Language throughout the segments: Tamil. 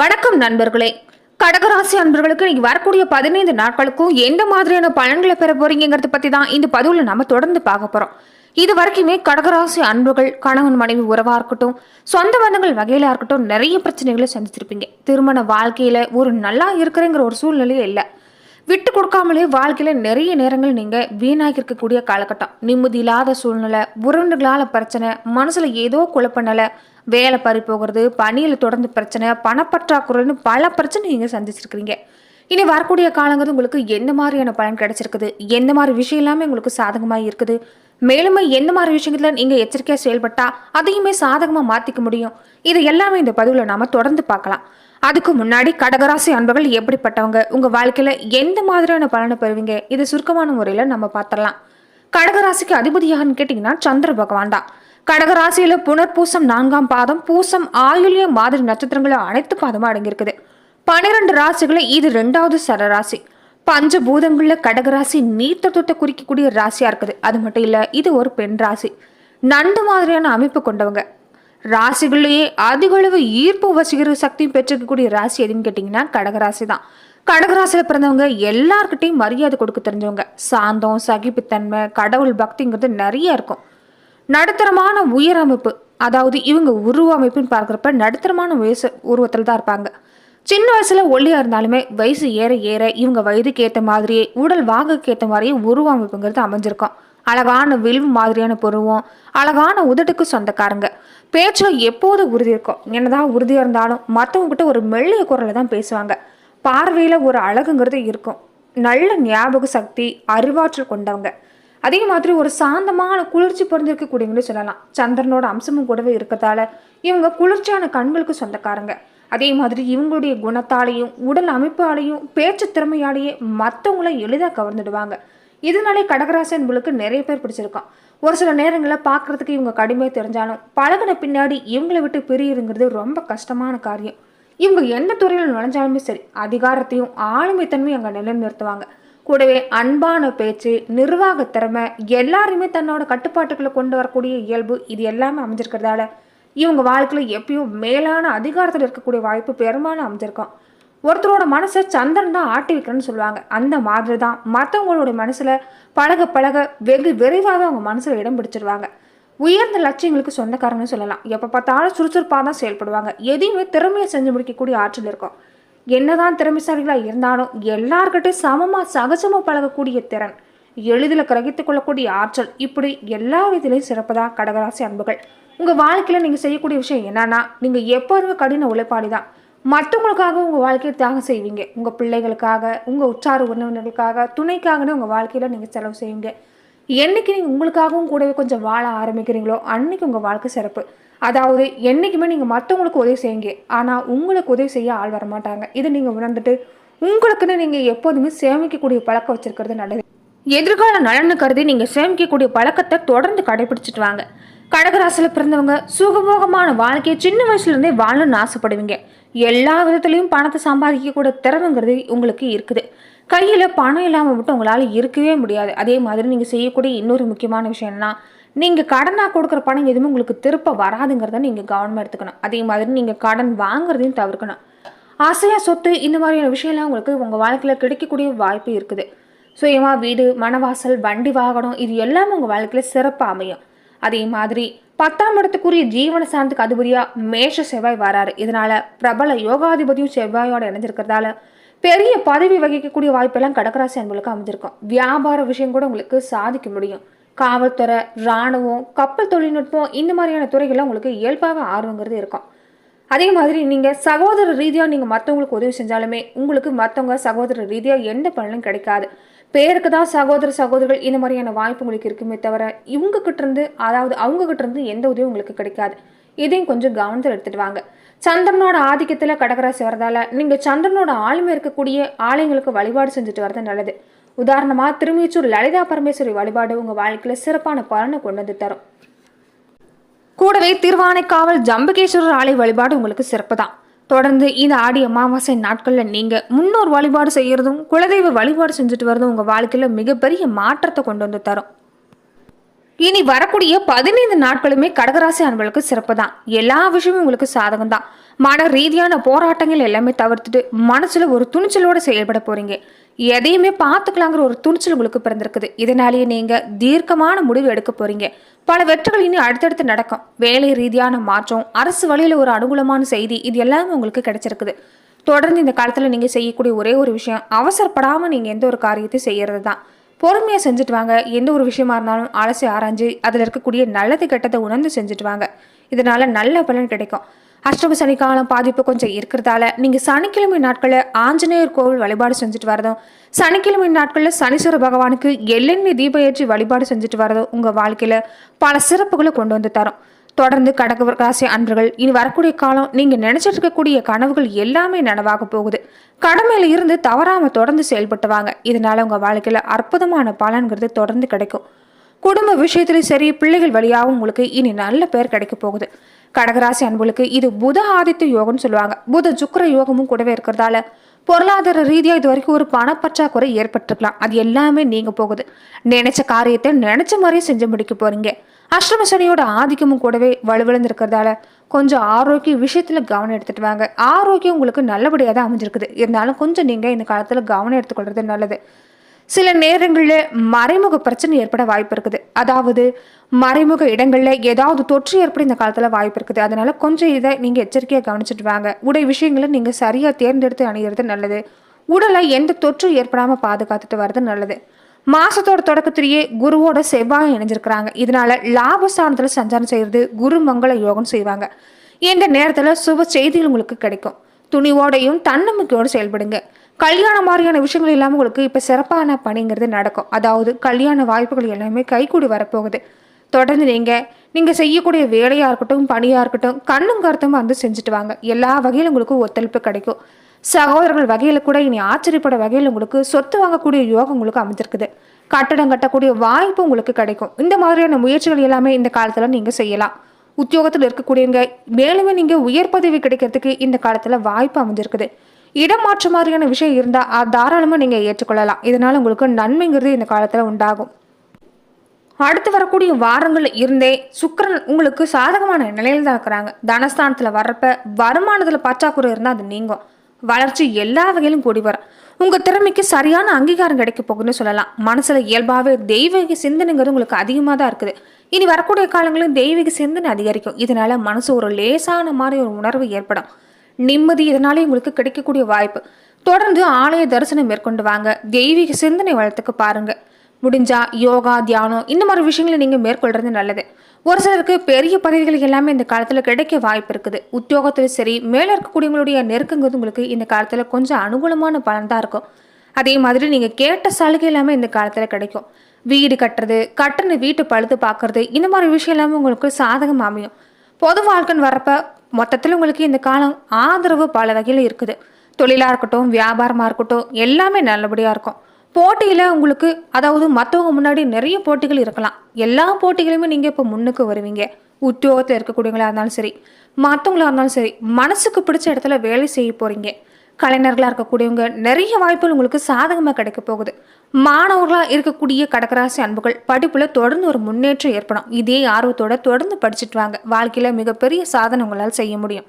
வணக்கம் நண்பர்களே. கடகராசி அன்பர்களுக்கு நீங்க வரக்கூடிய பதினைந்து நாட்களுக்கும் எந்த மாதிரியான பலன்களை பெற போறீங்கிறத பத்தி தான் இந்த பதிவுல நம்ம தொடர்ந்து பார்க்க போறோம். இது வரைக்குமே கடகராசி அன்புகள் கணவன் மனைவி உறவா இருக்கட்டும் சொந்த பந்தங்கள் வகையிலாக இருக்கட்டும் நிறைய பிரச்சனைகளை சந்திச்சிருப்பீங்க. திருமண வாழ்க்கையில ஒரு நல்லா இருக்கிறேங்கிற ஒரு சூழ்நிலையே இல்லை. விட்டு கொடுக்காமலே வாழ்க்கையில் நிறைய நேரங்கள் நீங்கள் வீணாகி இருக்கக்கூடிய காலகட்டம். நிம்மதி இல்லாத சூழ்நிலை உறவுகளால் பிரச்சனை மனசில் ஏதோ குழப்பநிலை வேலை பறி போகிறது பணியில் தொடர்ந்து பிரச்சனை பணப்பற்றாக்குறைன்னு பல பிரச்சனை நீங்கள் சந்திச்சிருக்கிறீங்க. இனி வரக்கூடிய காலங்கிறது உங்களுக்கு எந்த மாதிரியான பலன் கிடைச்சிருக்குது? எந்த மாதிரி விஷயம் எல்லாமே உங்களுக்கு சாதகமாக இருக்குது? மேலுமே எந்த மாதிரி விஷயத்துல நீங்கள் எச்சரிக்கையாக செயல்பட்டால் அதையுமே சாதகமாக மாற்றிக்க முடியும்? இது எல்லாமே இந்த பதிவில் நாம் தொடர்ந்து பார்க்கலாம். அதுக்கு முன்னாடி கடகராசி அன்பர்கள் எப்படிப்பட்டவங்க? உங்க வாழ்க்கையில எந்த மாதிரியான பலனை பெறுவீங்க? இது சுருக்கமான முறையில நம்ம பார்த்துடலாம். கடகராசிக்கு அதிபதியாகன்னு கேட்டிங்கன்னா சந்திர பகவான் தான். கடகராசியில புனர்பூசம் நான்காம் பாதம் பூசம் ஆயுள்ய மாதிரி நட்சத்திரங்களும் அனைத்து பாதமும் அடங்கியிருக்குது. பன்னிரெண்டு ராசிகளை இது ரெண்டாவது சரராசி பஞ்ச பூதங்களில் கடகராசி நீர் தத்துவத்தை குறிக்கக்கூடிய ராசியா இருக்குது. அது மட்டும் இல்ல இது ஒரு பெண் ராசி. நண்டு மாதிரியான அமைப்பு கொண்டவங்க. ராசிகள்லேயே அதிகளவு ஈர்ப்பு வசீகர சக்தி பெற்றிருக்கக்கூடிய ராசி எதுன்னு கேட்டிங்கன்னா கடகராசி தான் கடகராசியில் பிறந்தவங்க எல்லார்கிட்டையும் மரியாதை கொடுக்க தெரிஞ்சவங்க. சாந்தம் சகிப்புத்தன்மை கடவுள் பக்திங்கிறது நிறைய இருக்கும். நடுத்தரமான உயர் அமைப்பு அதாவது இவங்க உருவ அமைப்புன்னு பார்க்குறப்ப நடுத்தரமான வயசு உருவத்தில் தான் இருப்பாங்க. சின்ன வயசில் ஒல்லியாக இருந்தாலுமே வயசு ஏற ஏற இவங்க வயதுக்கு ஏற்ற மாதிரியே உடல் வாங்குக்கு ஏற்ற மாதிரியே உருவ அமைப்புங்கிறது அமைஞ்சிருக்கும். அழகான வில்வு மாதிரியான பொருவம் அழகான உதட்டுக்கு சொந்தக்காரங்க. பேச்சில் எப்போது உறுதி இருக்கும் என்னதான் உறுதியாக இருந்தாலும் மற்றவங்ககிட்ட ஒரு மெல்லிய குரலை தான் பேசுவாங்க. பார்வையில் ஒரு அழகுங்கிறது இருக்கும். நல்ல ஞாபக சக்தி அறிவாற்றல் கொண்டவங்க. அதே மாதிரி ஒரு சாந்தமான குளிர்ச்சி பொருந்திருக்கக்கூடியவங்களும் சொல்லலாம். சந்திரனோட அம்சமும் கூடவே இருக்கிறதால இவங்க குளிர்ச்சியான கண்களுக்கு சொந்தக்காரங்க. அதே மாதிரி இவங்களுடைய குணத்தாலையும் உடல் அமைப்பாலையும் பேச்சு திறமையாலேயே மற்றவங்கள எளிதாக கவர்ந்துடுவாங்க. இதனாலே கடகராசி உங்களுக்கு நிறைய பேர் பிடிச்சிருக்கான் ஒரு சில நேரங்களில் பார்க்கறதுக்கு இவங்க கடுமையாக தெரிஞ்சாலும் பழகின பின்னாடி இவங்களை விட்டு பிரியிருங்கிறது ரொம்ப கஷ்டமான காரியம். இவங்க எந்த துறையில் நுழைஞ்சாலுமே சரி அதிகாரத்தையும் ஆளுமைத்தன்மையும் அங்கே நிலைநிறுத்துவாங்க. கூடவே அன்பான பேச்சு நிர்வாக திறமை எல்லாருமே தன்னோட கட்டுப்பாட்டுக்குள்ளே கொண்டு வரக்கூடிய இயல்பு இது எல்லாமே அமைஞ்சிருக்கிறதால இவங்க வாழ்க்கையில் எப்பயும் மேலான அதிகாரத்தில் இருக்கக்கூடிய வாய்ப்பு பெரும்பாலும் அமைஞ்சிருக்கும். ஒருத்தரோட மனசை சந்திரன் தான் ஆட்டி வைக்கிறேன்னு சொல்லுவாங்க. அந்த மாதிரி தான். மற்றவங்களுடைய மனசில் பழக பழக வெகு விரைவாக அவங்க மனசில் இடம் பிடிச்சிருவாங்க. உயர்ந்த லட்சியங்களுக்கு சொந்தக்காரங்கன்னு சொல்லலாம். எப்போ பார்த்தாலும் சுறுசுறுப்பாக தான் செயல்படுவாங்க. எதையுமே திறமையை செஞ்சு முடிக்கக்கூடிய ஆற்றல் இருக்கும். என்னதான் திறமைசாலிகளாக இருந்தாலும் எல்லார்கிட்டையும் சமமாக சகஜமாக பழகக்கூடிய திறன் எளிதில் கிரகித்து கொள்ளக்கூடிய ஆற்றல். இப்படி எல்லா விதத்திலையும் சிறப்பதாக கடகராசி அன்புகள். உங்கள் வாழ்க்கையில் நீங்கள் செய்யக்கூடிய விஷயம் என்னன்னா நீங்கள் எப்போதுமே கடின உழைப்பாளி தான் மற்றவங்களுக்காக உங்கள் வாழ்க்கையை தியாகம் செய்வீங்க. உங்கள் பிள்ளைகளுக்காக உங்கள் உற்றார் உறவினர்களுக்காக துணைக்காகனே உங்கள் வாழ்க்கையில் நீங்கள் செலவு செய்வீங்க. என்றைக்கு நீங்கள் உங்களுக்காகவும் கூடவே கொஞ்சம் வாழ ஆரம்பிக்கிறீங்களோ அன்னைக்கு உங்கள் வாழ்க்கை சிறப்பு. அதாவது என்றைக்குமே நீங்கள் மற்றவங்களுக்கு உதவி செய்யுங்க. ஆனால் உங்களுக்கு உதவி செய்ய ஆள் வர மாட்டாங்க. இதை நீங்கள் உணர்ந்துட்டு உங்களுக்குன்னு நீங்கள் எப்போதுமே சேமிக்கக்கூடிய பழக்கம் வச்சிருக்கிறது நல்லது. எதிர்கால நலன்னு கருதி நீங்கள் சேமிக்கக்கூடிய பழக்கத்தை தொடர்ந்து கடைபிடிச்சிட்டு வாங்க. கடகராசியில் பிறந்தவங்க சுகபோகமான வாழ்க்கையை சின்ன வயசுலேருந்தே வாழணும்னு ஆசைப்படுவீங்க. எல்லா விதத்துலேயும் பணத்தை சம்பாதிக்கக்கூட திறமைங்கிறது உங்களுக்கு இருக்குது. கையில் பணம் இல்லாமல் மட்டும் உங்களால் இருக்கவே முடியாது. அதே மாதிரி நீங்கள் செய்யக்கூடிய இன்னொரு முக்கியமான விஷயம் என்னன்னா நீங்கள் கடனாக கொடுக்குற பணம் எதுவுமே உங்களுக்கு திருப்ப வராதுங்கிறத நீங்கள் கவனமாக எடுத்துக்கணும். அதே மாதிரி நீங்கள் கடன் வாங்குறதையும் தவிர்க்கணும். ஆசையாக சொத்து இந்த மாதிரியான விஷயம்லாம் உங்களுக்கு உங்கள் வாழ்க்கையில் கிடைக்கக்கூடிய வாய்ப்பு இருக்குது. சுயமாக வீடு மனவாசல் வண்டி வாகனம் இது எல்லாமே உங்கள் வாழ்க்கையில் சிறப்பாக அமையும். அதே மாதிரி பத்தாம் இடத்துக்குரிய ஜீவன சாந்துக்கு அதிபதியா மேஷ செவ்வாய் வராரு. இதனால பிரபல யோகாதிபதியும் செவ்வாயோட இணைஞ்சிருக்கிறதால பெரிய பதவி வகிக்கக்கூடிய வாய்ப்பெல்லாம் கடகராசி அன்புகளுக்கு அமைஞ்சிருக்கும். வியாபார விஷயம் கூட உங்களுக்கு சாதிக்க முடியும். காவல்துறை இராணுவம் கப்பல் தொழில்நுட்பம் இந்த மாதிரியான துறைகள்லாம் உங்களுக்கு இயல்பாக ஆர்வங்கிறது இருக்கும். அதே மாதிரி நீங்கள் சகோதர ரீதியாக நீங்கள் மற்றவங்களுக்கு உதவி செஞ்சாலுமே உங்களுக்கு மற்றவங்க சகோதர ரீதியாக எந்த பலனும் கிடைக்காது. பேருக்கு தான் சகோதர சகோதரிகள் இந்த மாதிரியான வாய்ப்பு உங்களுக்கு இருக்குமே தவிர இவங்கக்கிட்டேருந்து இருந்து அதாவது அவங்க இருந்து எந்த உதவியும் உங்களுக்கு கிடைக்காது. இதையும் கொஞ்சம் கவனத்தில் எடுத்துட்டு வாங்க. சந்திரனோட ஆதிக்கத்தில் கடகராசி வரதால நீங்கள் சந்திரனோட ஆளுமை இருக்கக்கூடிய ஆலயங்களுக்கு வழிபாடு செஞ்சுட்டு வரது நல்லது. உதாரணமாக திருமிச்சூர் லலிதா பரமேஸ்வரி வழிபாடு உங்கள் வாழ்க்கையில் சிறப்பான பலனை கொண்டு வந்து தரும். கூடவே திருவானைக்காவல் ஜம்பகேஸ்வரர் ஆலய வழிபாடு உங்களுக்கு சிறப்பு தான் தொடர்ந்து இந்த ஆடி அமாவாசை நாட்களில் நீங்கள் முன்னோர் வழிபாடு செய்கிறதும் குலதெய்வ வழிபாடு செஞ்சுட்டு வரதும் உங்கள் வாழ்க்கையில் மிகப்பெரிய மாற்றத்தை கொண்டு வந்து தரும். இனி வரக்கூடிய பதினைந்து நாட்களுமே கடகராசி அன்பர்களுக்கு சிறப்பு தான் எல்லா விஷயமும் உங்களுக்கு சாதகம் தான் மன ரீதியான போராட்டங்கள் எல்லாமே தவிர்த்துட்டு மனசுல ஒரு துணிச்சலோட செயல்பட போறீங்க. எதையுமே பார்த்துக்கலாங்கிற ஒரு துணிச்சல் உங்களுக்கு பிறந்திருக்குது. இதனாலேயே நீங்கள் தீர்க்கமான முடிவு எடுக்க போகிறீங்க பல வெற்றிகள் இனி அடுத்தடுத்து நடக்கும். வேலை ரீதியான மாற்றம் அரசு வழியில் ஒரு அனுகூலமான செய்தி இது எல்லாமே உங்களுக்கு கிடைச்சிருக்குது. தொடர்ந்து இந்த காலத்தில் நீங்கள் செய்யக்கூடிய ஒரே ஒரு விஷயம் அவசரப்படாமல் நீங்கள் எந்த ஒரு காரியத்தை செய்கிறது தான் பொறுமையாக செஞ்சுட்டு வாங்க. எந்த ஒரு விஷயமா இருந்தாலும் அலசி ஆராய்ஞ்சு அதில் இருக்கக்கூடிய நல்லது கெட்டதை உணர்ந்து செஞ்சுட்டு வாங்க. இதனால நல்ல பலன் கிடைக்கும். அஷ்டம சனி காலம் பாதிப்பு கொஞ்சம் இருக்கிறதால நீங்கள் சனிக்கிழமை நாட்களில் ஆஞ்சநேயர் கோவில் வழிபாடு செஞ்சுட்டு வரதும் சனிக்கிழமை நாட்களில் சனீஸ்வர பகவானுக்கு எள்ளெண்ணெய் தீபம் ஏற்றி வழிபாடு செஞ்சுட்டு வரதும் உங்கள் வாழ்க்கையில் பல சிறப்புகளை கொண்டு வந்து தரும். தொடர்ந்து கடக ராசி அன்பர்கள் இனி வரக்கூடிய காலம் நீங்கள் நினைச்சிட்டு இருக்கக்கூடிய கனவுகள் எல்லாமே நனவாக போகுது. கடமையில் இருந்து தவறாமல் தொடர்ந்து செயல்பட்டு வாங்க. இதனால உங்கள் வாழ்க்கையில் அற்புதமான பலன்கிறது தொடர்ந்து கிடைக்கும். குடும்ப விஷயத்திலும் சரி பிள்ளைகள் வழியாகவும் உங்களுக்கு இனி நல்ல பேர் கிடைக்க போகுது. கடகராசி அன்புகளுக்கு இது புத ஆதித்ய யோகம்னு சொல்லுவாங்க. புத சுக்கர யோகமும் கூடவே இருக்கிறதால பொருளாதார ரீதியாக இது வரைக்கும் ஒரு பணப்பற்றாக்குறை ஏற்பட்டிருக்கலாம். அது எல்லாமே நீங்க போகுது. நினைச்ச காரியத்தை நினைச்ச மாதிரியே செஞ்சு முடிக்க போறீங்க. அஷ்டம சனியோட ஆதிக்கமும் கூடவே வலுவிழந்து இருக்கிறதால கொஞ்சம் ஆரோக்கிய விஷயத்தில் கவனம் எடுத்துட்டு வாங்க. ஆரோக்கியம் உங்களுக்கு நல்லபடியாக தான் அமைஞ்சிருக்குது. இருந்தாலும் கொஞ்சம் நீங்கள் இந்த காலத்தில் கவனம் எடுத்துக்கொள்றது நல்லது. சில நேரங்களில் மறைமுக பிரச்சனை ஏற்பட வாய்ப்பு இருக்குது. அதாவது மறைமுக இடங்களில் ஏதாவது தொற்று ஏற்பட இந்த காலத்தில் வாய்ப்பு இருக்குது. அதனால கொஞ்சம் இதை நீங்கள் எச்சரிக்கையாக கவனிச்சுட்டு வாங்க. உடை விஷயங்களை நீங்கள் சரியாக தேர்ந்தெடுத்து அணியிறது நல்லது. உடலை எந்த தொற்று ஏற்படாமல் பாதுகாத்துட்டு வர்றது நல்லது. மாசத்தோட தொடக்கத்திலேயே குருவோட செவ்வாய் இணைஞ்சிருக்கிறாங்க. இதனால லாபஸ்தானத்தில் சஞ்சாரம் செய்யறது குரு மங்கள யோகம் செய்வாங்க. இந்த நேரத்தில் சுப செய்திகள் உங்களுக்கு கிடைக்கும். துணிவோடையும் தன்னம்பிக்கையோடு செயல்படுங்க. கல்யாணம் மாதிரியான விஷயங்கள் இல்லாமல் உங்களுக்கு இப்போ சிறப்பான பணிங்கிறது நடக்கும். அதாவது கல்யாண வாய்ப்புகள் எல்லாமே கைகூடி வரப்போகுது. தொடர்ந்து நீங்கள் நீங்கள் செய்யக்கூடிய வேலையாக இருக்கட்டும் பணியாக இருக்கட்டும் கண்ணும் கருத்தும் வந்து செஞ்சுட்டு வாங்க. எல்லா வகையிலும் உங்களுக்கு ஒத்துழைப்பு கிடைக்கும். சகோதரர்கள் வகையில் கூட இனி ஆச்சரியப்பட வகையில் உங்களுக்கு சொத்து வாங்கக்கூடிய யோகம் உங்களுக்கு அமைஞ்சிருக்குது. கட்டடம் கட்டக்கூடிய வாய்ப்பு உங்களுக்கு கிடைக்கும். இந்த மாதிரியான முயற்சிகள் எல்லாமே இந்த காலத்தில் நீங்கள் செய்யலாம். உத்தியோகத்தில் இருக்கக்கூடியவங்க மேலுமே நீங்கள் உயர் பதவி கிடைக்கிறதுக்கு இந்த காலத்தில் வாய்ப்பு அமைஞ்சிருக்குது. இடமாற்று மாதிரியான விஷயம் இருந்தால் தாராளமாக நீங்கள் ஏற்றுக்கொள்ளலாம். இதனால் உங்களுக்கு நன்மைங்கிறது இந்த காலத்தில் உண்டாகும். அடுத்து வரக்கூடிய வாரங்களில் இருந்தே சுக்கரன் உங்களுக்கு சாதகமான நிலையில் தான் இருக்கிறாங்க. தனஸ்தானத்தில் வர்றப்ப வருமானத்தில் பற்றாக்குறை இருந்தால் அது நீங்கும். வளர்ச்சி எல்லா வகையிலும் கூடி வரும். உங்கள் திறமைக்கு சரியான அங்கீகாரம் கிடைக்க போகுதுன்னு சொல்லலாம். மனசில் இயல்பாகவே தெய்வீக சிந்தனைங்கிறது உங்களுக்கு அதிகமாக தான் இருக்குது. இனி வரக்கூடிய காலங்களும் தெய்வீக சிந்தனை அதிகரிக்கும். இதனால் மனசு ஒரு லேசான மாதிரி ஒரு உணர்வு ஏற்படும். நிம்மதி இதனாலே உங்களுக்கு கிடைக்கக்கூடிய வாய்ப்பு. தொடர்ந்து ஆலய தரிசனம் மேற்கொண்டு வாங்க. தெய்வீக சிந்தனை வளர்த்துக்கு பாருங்க. முடிஞ்சா யோகா தியானம் இந்த மாதிரி விஷயங்களை நீங்க மேற்கொள்றது நல்லது. ஒரு சிலருக்கு பெரிய பதவிகள் எல்லாமே இந்த காலத்தில் கிடைக்க வாய்ப்பு இருக்குது. உத்தியோகத்துல சரி மேலே இருக்கக்கூடியவங்களுடைய நெருக்கங்கிறது உங்களுக்கு இந்த காலத்தில் கொஞ்சம் அனுகூலமான பலன் தான் இருக்கும். அதே மாதிரி நீங்க கேட்ட சலுகை எல்லாமே இந்த காலத்தில் கிடைக்கும். வீடு கட்டுறது கட்டின வீட்டு பழுது பார்க்கறது இந்த மாதிரி விஷயம் எல்லாமே உங்களுக்கு சாதகம் அமையும். பொது வாழ்க்கைன்னு வரப்ப மொத்தத்தில் உங்களுக்கு இந்த காலம் ஆதரவு பல வகையில் இருக்குது. தொழிலாக இருக்கட்டும் வியாபாரமாக இருக்கட்டும் எல்லாமே நல்லபடியாக இருக்கும். போட்டியில் உங்களுக்கு அதாவது மற்றவங்க முன்னாடி நிறைய போட்டிகள் இருக்கலாம். எல்லா போட்டிகளையுமே நீங்கள் இப்போ முன்னுக்கு வருவீங்க. உத்தியோகத்தில் இருக்கக்கூடியவங்களாக இருந்தாலும் சரி மற்றவங்களாக இருந்தாலும் சரி மனசுக்கு பிடிச்ச இடத்துல வேலை செய்ய போகிறீங்க கலைஞர்களாக இருக்கக்கூடியவங்க நிறைய வாய்ப்புகள் உங்களுக்கு சாதகமாக கிடைக்க போகுது. மாணவர்களாக இருக்கக்கூடிய கடகராசி அன்புகள் படிப்பில் தொடர்ந்து ஒரு முன்னேற்றம் ஏற்படும். இதே ஆர்வத்தோட தொடர்ந்து படிச்சுட்டு வாங்க. வாழ்க்கையில் மிகப்பெரிய சாதனை உங்களால் செய்ய முடியும்.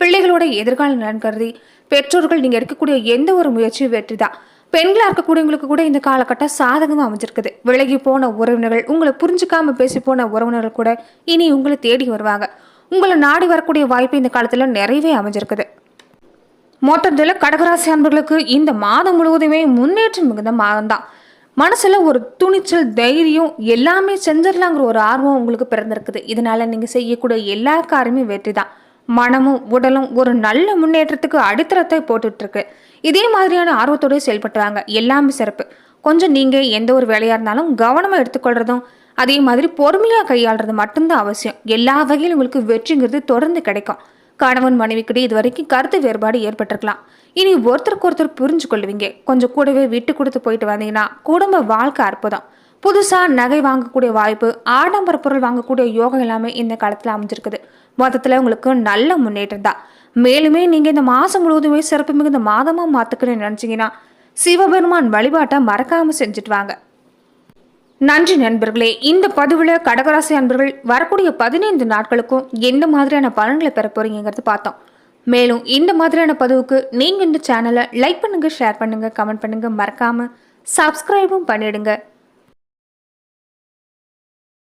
பிள்ளைகளோட எதிர்கால நலன் கருதி பெற்றோர்கள் நீங்கள் எடுக்கக்கூடிய எந்த ஒரு முயற்சியும் வெற்றி தான் பெண்களாக இருக்கக்கூடியவங்களுக்கு கூட இந்த காலகட்டம் சாதகமாக அமைஞ்சிருக்குது. விலகி போன உறவினர்கள் உங்களை புரிஞ்சுக்காம பேசி போன உறவினர்கள் கூட இனி உங்களை தேடி வருவாங்க. உங்களை நாடி வரக்கூடிய வாய்ப்பு இந்த காலத்தில் நிறையவே அமைஞ்சிருக்குது. மொத்தத்தில் கடகராசி அன்பர்களுக்கு இந்த மாதம் முழுவதுமே முன்னேற்றம் மிகுந்த மாதம் தான் மனசில் ஒரு துணிச்சல் தைரியம் எல்லாமே செஞ்சிடலாங்கிற ஒரு ஆர்வம் உங்களுக்கு பிறந்திருக்குது. இதனால் நீங்கள் செய்யக்கூடிய எல்லா காரியமே வெற்றி தான் மனமும் உடலும் ஒரு நல்ல முன்னேற்றத்துக்கு அடித்தளத்தை போட்டுட்ருக்கு. இதே மாதிரியான ஆர்வத்தோடய செயல்பட்டுவாங்க எல்லாமே சிறப்பு. கொஞ்சம் நீங்கள் எந்த ஒரு வேலையாக இருந்தாலும் கவனமாக எடுத்துக்கொள்றதும் அதே மாதிரி பொறுமையாக கையாளுறது மட்டும்தான் அவசியம். எல்லா வகையிலும் உங்களுக்கு வெற்றிங்கிறது தொடர்ந்து கிடைக்கும். கணவன் மனைவிக்கிட்டே இது வரைக்கும் கருத்து வேறுபாடு ஏற்பட்டிருக்கலாம். இனி ஒருத்தருக்கு ஒருத்தர் புரிஞ்சு கொள்வீங்க கொஞ்சம் கூடவே விட்டு கொடுத்து போயிட்டு வந்தீங்கன்னா குடும்ப வாழ்க்கை அற்புதம். புதுசாக நகை வாங்கக்கூடிய வாய்ப்பு ஆடம்பர பொருள் வாங்கக்கூடிய யோகம் எல்லாமே இந்த காலத்தில் அமைஞ்சிருக்குது. மொத்தத்தில் உங்களுக்கு நல்ல முன்னேற்றம் தான். மேலுமே நீங்கள் இந்த மாதம் முழுவதுமே சிறப்பு மிகுந்த மாதமாக மாற்றுக்கணும்னு நினச்சிங்கன்னா சிவபெருமான் வழிபாட்டை மறக்காமல் செஞ்சுட்டு வாங்க. நன்றி நண்பர்களே. இந்த பதிவில் கடகராசி அன்பர்கள் வரக்கூடிய பதினைந்து நாட்களுக்கும் எந்த மாதிரியான பலன்களை பெற போறீங்கிறது பார்த்தோம். மேலும் இந்த மாதிரியான பதிவுக்கு நீங்கள் இந்த சேனலை லைக் பண்ணுங்கள் ஷேர் பண்ணுங்கள் கமெண்ட் பண்ணுங்கள் மறக்காமல் சப்ஸ்கிரைபும் பண்ணிடுங்க.